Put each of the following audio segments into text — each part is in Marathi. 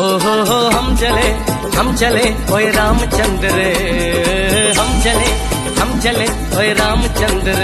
ओ हो हो हम चले हम चले ओए रामचंद्र रे। हम चले हम चले ओए रामचंद्र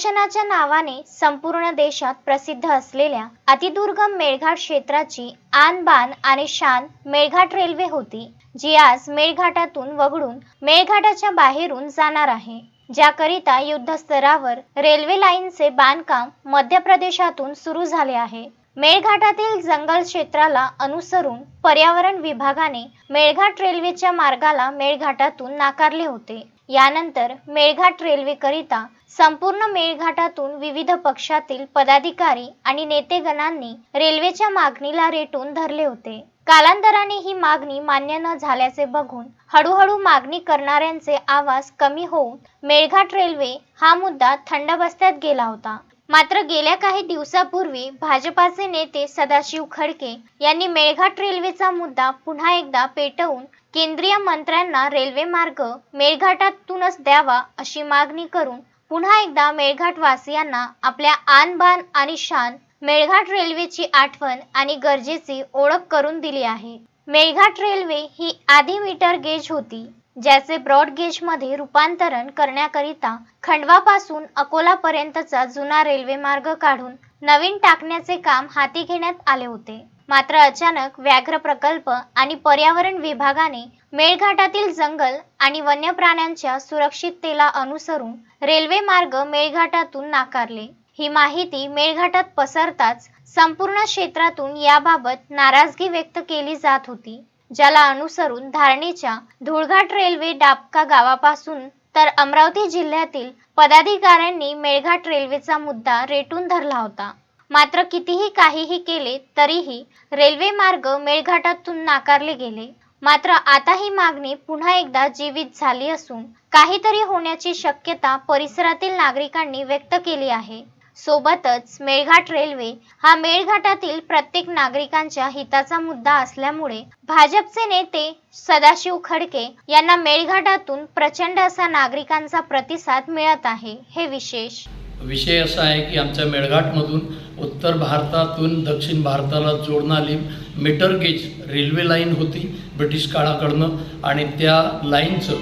कुपोषणाच्या नावाने संपूर्ण देशात प्रसिद्ध असलेल्या अतिदुर्गम मेळघाट क्षेत्राची आन बान आणि शान मेळघाट रेल्वे होती जी आज मेळघाटातून वगळून मेळघाटाच्या बाहेरून जाणार आहे. ज्याकरिता युद्धस्तरावर रेल्वे लाईनचे बांधकाम मध्य प्रदेशातून सुरू झाले आहे. मेळघाटातील जंगल क्षेत्राला अनुसरून पर्यावरण विभागाने मेळघाट रेल्वेच्या मार्गाला मेळघाटातून नाकारले होते. यानंतर मेळघाट रेल्वेकरिता संपूर्ण मेळघाटातून विविध पक्षातील पदाधिकारी आणि नेतेगणांनी रेल्वेच्या मागणीला रेटून धरले होते. कालांतराने ही मागणी मान्य न झाल्याचे बघून हळूहळू मागणी करणाऱ्यांचे आवाज कमी होऊन मेळघाट रेल्वे हा मुद्दा थंड बस्त्यात गेला होता. मात्र गेल्या काही दिवसापूर्वी भाजपाचे नेते सदाशिव खडके यांनी मेळघाट रेल्वेचा मुद्दा पुन्हा एकदा पेटवून केंद्रीय मंत्र्यांना रेल्वे मार्ग मेळघाटातूनच द्यावा अशी मागणी करून पुन्हा एकदा मेळघाटवासियांना आपल्या आणबाण आणि शान मेळघाट रेल्वेची आठवण आणि गरजेची ओळख करून दिली आहे. मेळघाट रेल्वे ही आधी मीटर गेज होती ज्याचे ब्रॉड गेजमध्ये रूपांतरण करण्याकरिता खंडवापासून अकोलापर्यंतचा जुना रेल्वे मार्ग काढून नवीन टाकण्याचे काम हाती घेण्यात आले होते. मात्र अचानक व्याघ्र प्रकल्प आणि पर्यावरण विभागाने मेळघाटातील जंगल आणि वन्य प्राण्यांच्या सुरक्षिततेला अनुसरून रेल्वे मार्ग मेळघाटातून नाकारले. ही माहिती मेळघाटात पसरताच संपूर्ण क्षेत्रातून याबाबत नाराजगी व्यक्त केली जात होती. ज्याला अनुसरून धारणीच्या धुळघाट रेल्वे डाबका गावापासून तर अमरावती जिल्ह्यातील पदाधिकाऱ्यांनी मेळघाट रेल्वेचा मुद्दा रेटून धरला होता. मात्र कितीही काहीही केले तरीही रेल्वे मार्ग मेळघाटातून नाकारले गेले. मात्र आता ही मागणी पुन्हा एकदा जीवित झाली असून काहीतरी होण्याची शक्यता परिसरातील नागरिकांनी व्यक्त केली आहे. सोबतच मेळघाट रेल्वे हा मेळघाटातील प्रत्येक नागरिकांच्या हिताचा मुद्दा असल्यामुळे भाजपचे नेते सदाशिव खडके यांना मेळघाटातून प्रचंड असा नागरिकांचा प्रतिसाद मिळत आहे हे विशेष. विषय असा आहे की आमच्या मेळघाटमधून उत्तर भारतातून दक्षिण भारताला जोडणारी मीटर गेज रेल्वे लाईन होती ब्रिटिश काळाकडनं आणि त्या लाईनचं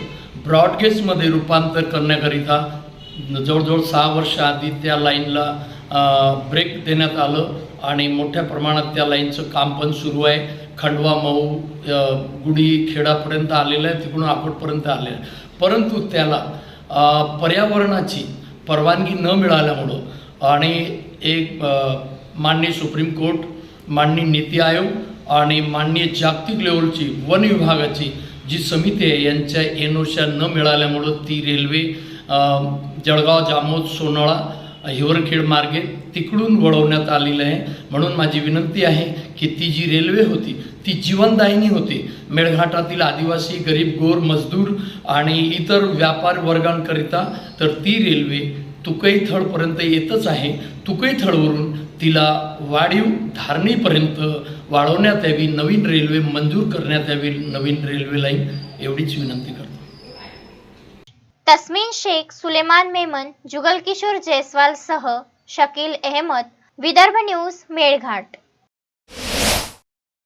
ब्रॉडगेजमध्ये रूपांतर करण्याकरिता जवळजवळ सहा वर्ष आधी त्या लाईनला ब्रेक देण्यात आलं आणि मोठ्या प्रमाणात त्या लाईनचं काम पण सुरू आहे. खंडवा मऊ अ, गुढी खेडापर्यंत आलेलं आहे तिकडून आकोटपर्यंत आलेलं आहे. परंतु त्याला पर्यावरणाची परवानगी न मिळाल्यामुळं. आणि एक माननीय सुप्रीम कोर्ट माननीय नीती आयोग आणि माननीय जागतिक लेवलची वन विभागाची जी समिती आहे यांच्या एनओशा न मिळाल्यामुळं ती रेल्वे जळगाव जामोद सोनळा हिवरखेड मार्गे तिकडून वळवण्यात आलेलं आहे. म्हणून माझी विनंती आहे की ती जी रेल्वे होती ती जीवनदायिनी होती. मेळघाटातील आदिवासी गरीब गोर मजदूर आणि इतर व्यापार वर्गांकरिता तर ती रेल्वे तुकईथळपर्यंत येतच आहे. तुकईथळवरून तिला वाढीव धारणीपर्यंत वाढवण्यात यावी नवीन रेल्वे मंजूर करण्यात यावी नवीन रेल्वे लाईन एवढीच विनंती करतो. तस्मीन शेख सुलेमान मेमन जुगल किशोर जयस्वाल सह शकील अहमद विदर्भ न्यूज मेळघाट.